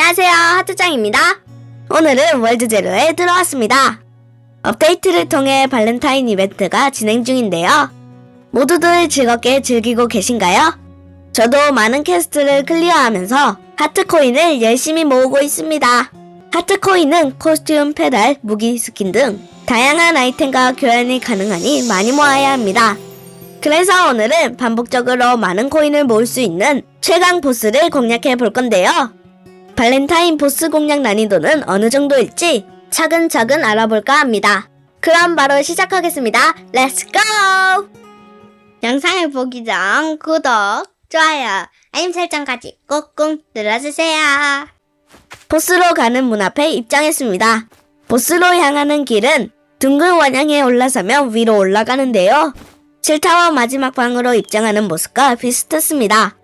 하트짱입니다. 오늘은 월드제로에 들어왔습니다. 업데이트를 통해 발렌타인 이벤트가 진행 중인데요. 모두들 즐겁게 즐기고 계신가요? 저도 많은 퀘스트를 클리어하면서 하트코인을 열심히 모으고 있습니다. 하트코인은 코스튬, 페달, 무기, 스킨 등 다양한 아이템과 교환이 가능하니 많이 모아야 합니다. 그래서 오늘은 반복적으로 많은 코인을 모을 수 있는 최강 보스를 공략해 볼 건데요. 발렌타인 보스 공략 난이도는 어느 정도일지 차근차근 알아볼까 합니다. 그럼 바로 시작하겠습니다. 렛츠 고! 영상을 보기 전 구독, 좋아요, 알림 설정까지 꾹꾹 눌러주세요. 보스로 가는 문 앞에 입장했습니다. 보스로 향하는 길은 둥근 원양에 올라서면 위로 올라가는데요. 7타워 마지막 방으로 입장하는 모습과 비슷했습니다.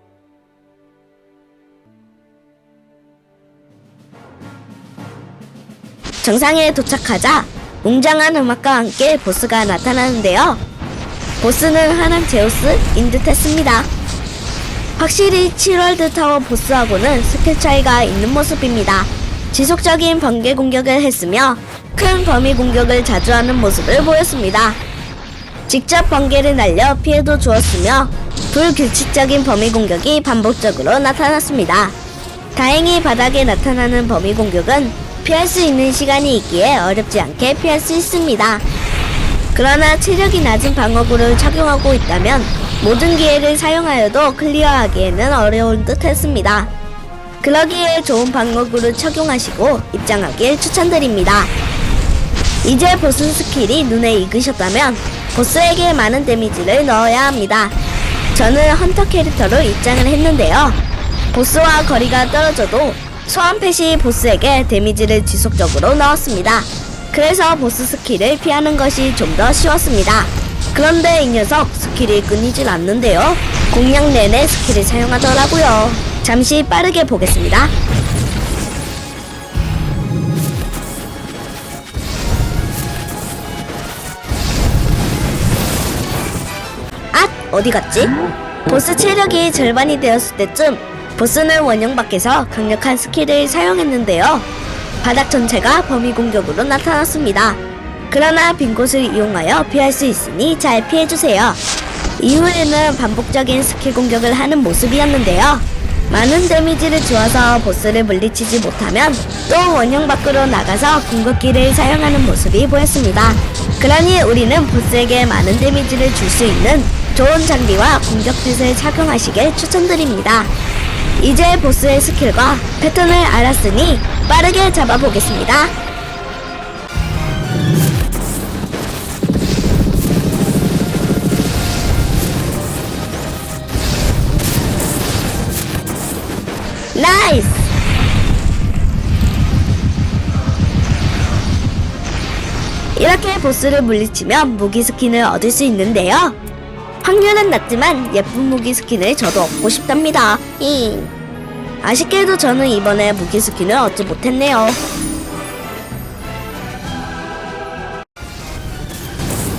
정상에 도착하자 웅장한 음악과 함께 보스가 나타나는데요. 보스는 하남 제우스인 듯 했습니다. 확실히 7월드 타워 보스하고는 스킬 차이가 있는 모습입니다. 지속적인 번개 공격을 했으며 큰 범위 공격을 자주 하는 모습을 보였습니다. 직접 번개를 날려 피해도 주었으며 불규칙적인 범위 공격이 반복적으로 나타났습니다. 다행히 바닥에 나타나는 범위 공격은 피할 수 있는 시간이 있기에 어렵지 않게 피할 수 있습니다. 그러나 체력이 낮은 방어구를 착용하고 있다면 모든 기회를 사용하여도 클리어하기에는 어려운 듯 했습니다. 그러기에 좋은 방어구를 착용하시고 입장하길 추천드립니다. 이제 보스 스킬이 눈에 익으셨다면 보스에게 많은 데미지를 넣어야 합니다. 저는 헌터 캐릭터로 입장을 했는데요. 보스와 거리가 떨어져도 소환 펫이 보스에게 데미지를 지속적으로 넣었습니다. 그래서 보스 스킬을 피하는 것이 좀 더 쉬웠습니다. 그런데 이 녀석 스킬이 끊이질 않는데요. 공략 내내 스킬을 사용하더라고요. 잠시 빠르게 보겠습니다. 앗! 어디 갔지? 보스 체력이 절반이 되었을 때쯤 보스는 원형 밖에서 강력한 스킬을 사용했는데요. 바닥 전체가 범위 공격으로 나타났습니다. 그러나 빈 곳을 이용하여 피할 수 있으니 잘 피해주세요. 이후에는 반복적인 스킬 공격을 하는 모습이었는데요. 많은 데미지를 주어서 보스를 물리치지 못하면 또 원형 밖으로 나가서 궁극기를 사용하는 모습이 보였습니다. 그러니 우리는 보스에게 많은 데미지를 줄 수 있는 좋은 장비와 공격빛을 착용하시길 추천드립니다. 이제 보스의 스킬과 패턴을 알았으니 빠르게 잡아보겠습니다. 나이스! 이렇게 보스를 물리치면 무기 스킨을 얻을 수 있는데요. 확률은 낮지만 예쁜 무기 스킨을 저도 얻고 싶답니다. 잉. 아쉽게도 저는 이번에 무기 스킨을 얻지 못했네요.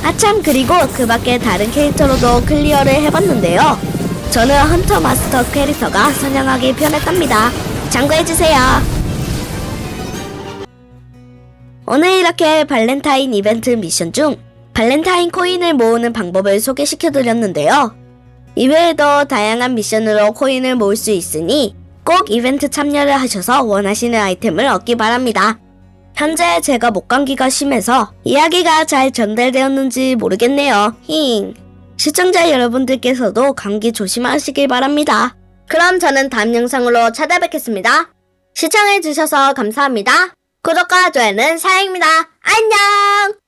아참 그리고 그 밖에 다른 캐릭터로도 클리어를 해봤는데요. 저는 헌터 마스터 캐릭터가 선양하기 편했답니다. 참고해주세요. 오늘 이렇게 발렌타인 이벤트 미션 중 발렌타인 코인을 모으는 방법을 소개시켜 드렸는데요. 이외에도 다양한 미션으로 코인을 모을 수 있으니 꼭 이벤트 참여를 하셔서 원하시는 아이템을 얻기 바랍니다. 현재 제가 목감기가 심해서 이야기가 잘 전달되었는지 모르겠네요. 힝. 시청자 여러분들께서도 감기 조심하시길 바랍니다. 그럼 저는 다음 영상으로 찾아뵙겠습니다. 시청해주셔서 감사합니다. 구독과 좋아요는 사랑입니다. 안녕!